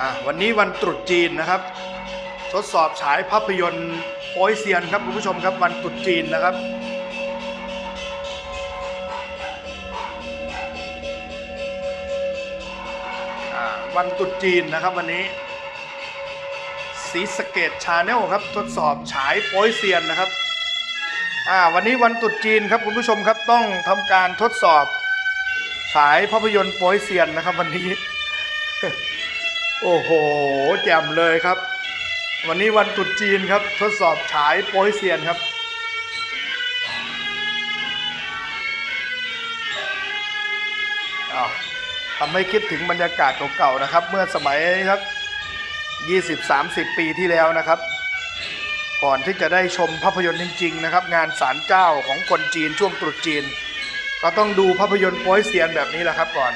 อะวันนี้วันตรุษจีนนะครับ ทดสอบฉายภาพยนตร์โป๊ยเซียนครับคุณผู้ชมครับวันตรุษจีนนะครับวันตรุษจีนนะครับวันนี้สีสเกตชาแนลครับทดสอบฉายโป๊ยเซียนนะครับอ่าวันนี้วันตรุษจีนครับคุณผู้ชมครับต้องทำการทดสอบฉายภาพยนตร์โป๊ยเซียนนะครับ วันนี้ โอ้โห แจ่มเลยครับ วันนี้วันตรุษจีนครับ ทดสอบฉายโป๊ยเซียนครับ ทำให้คิดถึงบรรยากาศเก่าๆนะครับ เมื่อสมัยครับ20-30 ปีที่แล้วนะครับ ก่อนที่จะได้ชมภาพยนตร์จริง ๆ นะครับ งานศาลเจ้าของคนจีนช่วงตรุษจีน ก็ต้องดูภาพยนตร์โป๊ยเซียนแบบนี้แหละครับก่อน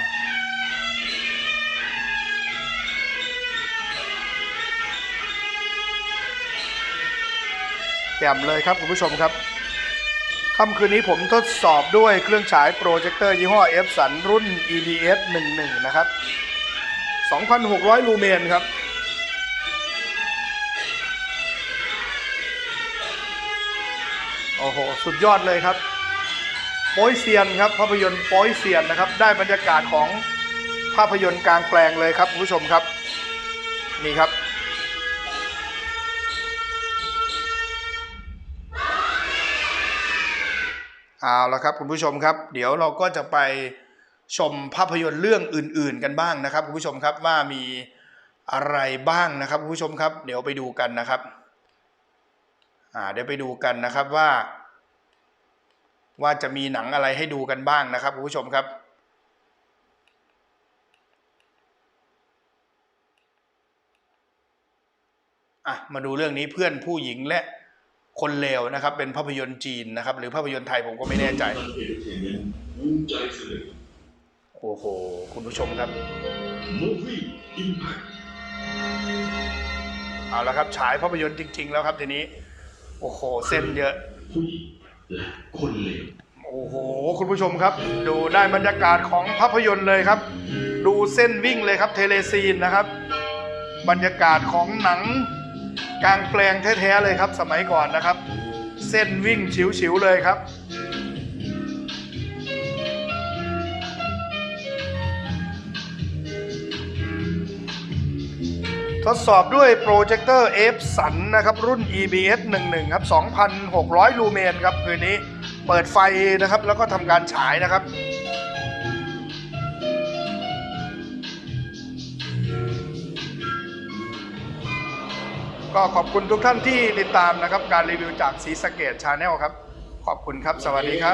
แจ่มเลยครับคุณผู้ชมครับค่ำคืนนี้ผมทดสอบด้วยเครื่องฉายโปรเจคเตอร์ยี่ห้อ f สันรุ่น EBS 11 นะครับ 2,600 ลูเมนครับ โอ้โห สุดยอดเลยครับโป้ยเซียนครับภาพยนตร์โป้ยเซียนนะครับ ได้บรรยากาศของภาพยนตร์กลางแปลงเลยครับคุณผู้ชมครับ นี่ครับ เอาละครับคุณผู้ชมครับ เดี๋ยวเราก็จะไปชมภาพยนตร์เรื่องอื่น ๆ กันบ้างนะครับคุณผู้ชมครับว่ามีอะไรบ้างนะครับคุณผู้ชมครับ เดี๋ยวไปดูกันนะครับอ่าเดี๋ยวไปดูกันนะครับว่า ว่าจะมีหนังอะไรให้ดูกันบ้างนะครับคุณผู้ชมครับอะมาดูเรื่องนี้เพื่อนผู้หญิงและ คนเลวนะครับ เป็นภาพยนตร์จีนนะครับ หรือภาพยนตร์ไทยผมก็ไม่แน่ใจการเอเตเมนต์ภูมิใจเสนอโอ้โห คุณผู้ชมครับ Movie Impact เอาละครับฉายภาพยนตร์จริง ๆ แล้วครับทีนี้ โอ้โห เส้นเยอะผู้หญิงและคนเลวโอ้โห คุณผู้ชมครับ ดูได้บรรยากาศของภาพยนตร์เลยครับ ดูเส้นวิ่งเลยครับเทเลซีนนะครับ บรรยากาศของหนัง กลางแปลงแท้ๆเลยครับ สมัยก่อนนะครับ เส้นวิ่งฉิวๆเลยครับทดสอบด้วยโปรเจคเตอร์ f สันนะครับ รุ่น EBS 11ครับ 2,600 ลูเมนครับ คืนนี้เปิดไฟนะครับ แล้วก็ทำการฉายนะครับ ก็ขอบคุณทุกท่านที่ติดตามนะครับการรีวิวจากสีสะเกตชาแนลครับขอบคุณครับสวัสดีครับ